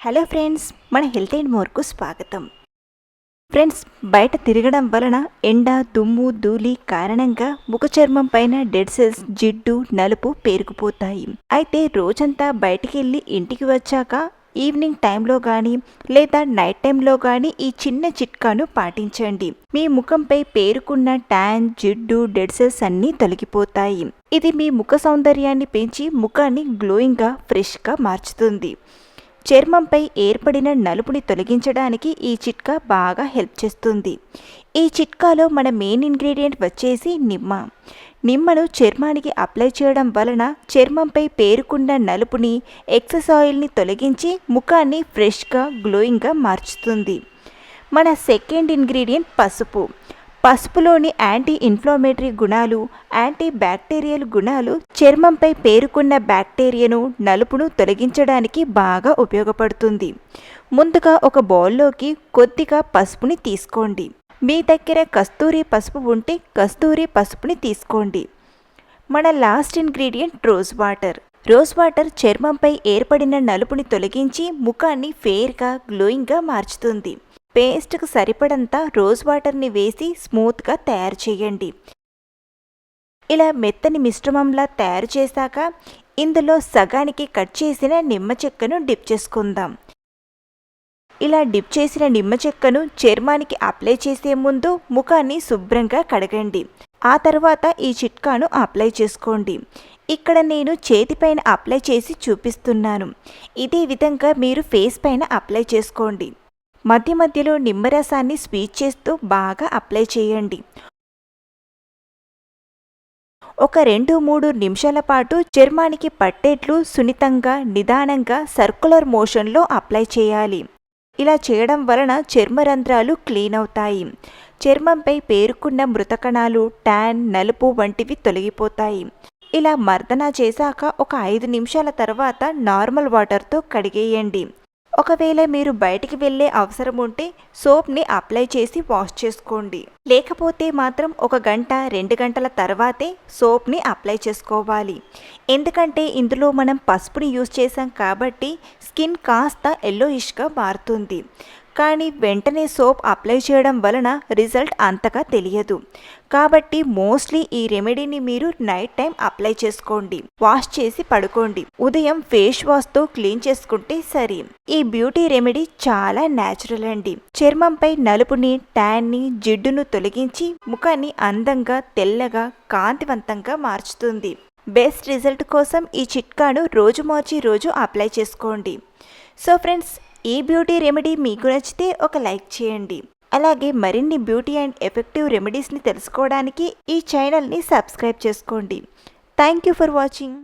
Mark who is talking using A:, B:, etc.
A: Hello friends మన health and మోర్కు స్వాగతం. ఫ్రెండ్స్ బయట తిరగడం వలన ఎండ దుమ్ము ధూళి కారణంగా ముఖ చర్మం పైన డెడ్ సెల్స్ జిడ్డు నలుపు పేరుకుపోతాయి. అయితే రోజంతా బయటికి వెళ్ళి ఇంటికి వచ్చాక ఈవినింగ్ టైంలో కానీ లేదా నైట్ టైంలో కానీ ఈ చిన్న చిట్కాను పాటించండి. మీ ముఖంపై పేరుకున్న ట్యాన్ జిడ్డు డెడ్ సెల్స్ అన్నీ తొలగిపోతాయి. ఇది మీ ముఖ సౌందర్యాన్ని పెంచి ముఖాన్ని గ్లోయింగ్గా ఫ్రెష్గా మార్చుతుంది. చర్మంపై ఏర్పడిన నలుపుని తొలగించడానికి ఈ చిట్కా బాగా హెల్ప్ చేస్తుంది. ఈ చిట్కాలో మన మెయిన్ ఇంగ్రీడియంట్ వచ్చేసి నిమ్మ. నిమ్మను చర్మానికి అప్లై చేయడం వలన చర్మంపై పేరుకున్న నలుపుని ఎక్సెస్ ఆయిల్ని తొలగించి ముఖాన్ని ఫ్రెష్గా గ్లోయింగ్గా మార్చుతుంది. మన సెకండ్ ఇంగ్రీడియంట్ పసుపు. పసుపులోని యాంటీ ఇన్ఫ్లమేటరీ గుణాలు యాంటీ బ్యాక్టీరియల్ గుణాలు చర్మంపై పేరుకున్న బ్యాక్టీరియాను నలుపును తొలగించడానికి బాగా ఉపయోగపడుతుంది. ముందుగా ఒక బౌల్లోకి కొద్దిగా పసుపుని తీసుకోండి. మీ దగ్గర కస్తూరి పసుపు ఉంటే కస్తూరి పసుపుని తీసుకోండి. మన last ingredient rose water rose water చర్మంపై ఏర్పడిన నలుపుని తొలగించి ముఖాన్ని ఫేర్గా గ్లోయింగ్గా మార్చుతుంది. పేస్ట్కు సరిపడంత రోజ్ వాటర్ని వేసి స్మూత్గా తయారు చేయండి. ఇలా మెత్తని మిశ్రమంలా తయారు చేశాక ఇందులో సగానికి కట్ చేసిన నిమ్మ చెక్కను డిప్ చేసుకుందాం. ఇలా డిప్ చేసిన నిమ్మ చెక్కను చర్మానికి అప్లై చేసే ముందు ముఖాన్ని శుభ్రంగా కడగండి. ఆ తర్వాత ఈ చిట్కాను అప్లై చేసుకోండి. ఇక్కడ నేను చేతిపైన అప్లై చేసి చూపిస్తున్నాను. ఇదే విధంగా మీరు ఫేస్ పైన అప్లై చేసుకోండి. మధ్య మధ్యలో నిమ్మరసాన్ని స్వీట్ చేస్తూ బాగా అప్లై చేయండి. ఒక రెండు మూడు నిమిషాల పాటు చర్మానికి పట్టేట్లు సున్నితంగా నిదానంగా సర్కులర్ మోషన్లో అప్లై చేయాలి. ఇలా చేయడం వలన చర్మరంధ్రాలు క్లీన్ అవుతాయి. చర్మంపై పేరుకున్న మృతకణాలు ట్యాన్ నలుపు వంటివి తొలగిపోతాయి. ఇలా మర్దన చేశాక ఒక ఐదు నిమిషాల తర్వాత నార్మల్ వాటర్తో కడిగేయండి. ఒకవేళ మీరు బయటికి వెళ్ళే అవసరం ఉంటే సోప్ని అప్లై చేసి వాష్ చేసుకోండి. లేకపోతే మాత్రం ఒక గంట రెండు గంటల తర్వాతే సోప్ని అప్లై చేసుకోవాలి. ఎందుకంటే ఇందులో మనం పసుపుని యూజ్ చేసాం కాబట్టి స్కిన్ కాస్త ఎల్లోయిష్గా మారుతుంది. కానీ వెంటనే సోప్ అప్లై చేయడం వలన రిజల్ట్ అంతగా తెలియదు. కాబట్టి మోస్ట్లీ ఈ రెమెడీని మీరు నైట్ టైం అప్లై చేసుకోండి. వాష్ చేసి పడుకోండి. ఉదయం ఫేస్ వాష్తో క్లీన్ చేసుకుంటే సరి. ఈ బ్యూటీ రెమెడీ చాలా న్యాచురల్ అండి. చర్మంపై నలుపుని ట్యాన్ని జిడ్డును తొలగించి ముఖాన్ని అందంగా తెల్లగా కాంతివంతంగా మార్చుతుంది. బెస్ట్ రిజల్ట్ కోసం ఈ చిట్కాను రోజు మార్చి రోజు అప్లై చేసుకోండి. సో ఫ్రెండ్స్ ఈ బ్యూటీ రెమెడీ మీకు నచ్చితే ఒక లైక్ చేయండి. అలాగే మరిన్ని బ్యూటీ అండ్ ఎఫెక్టివ్ రెమెడీస్ని తెలుసుకోవడానికి ఈ ఛానల్ని సబ్స్క్రైబ్ చేసుకోండి. Thank you for watching.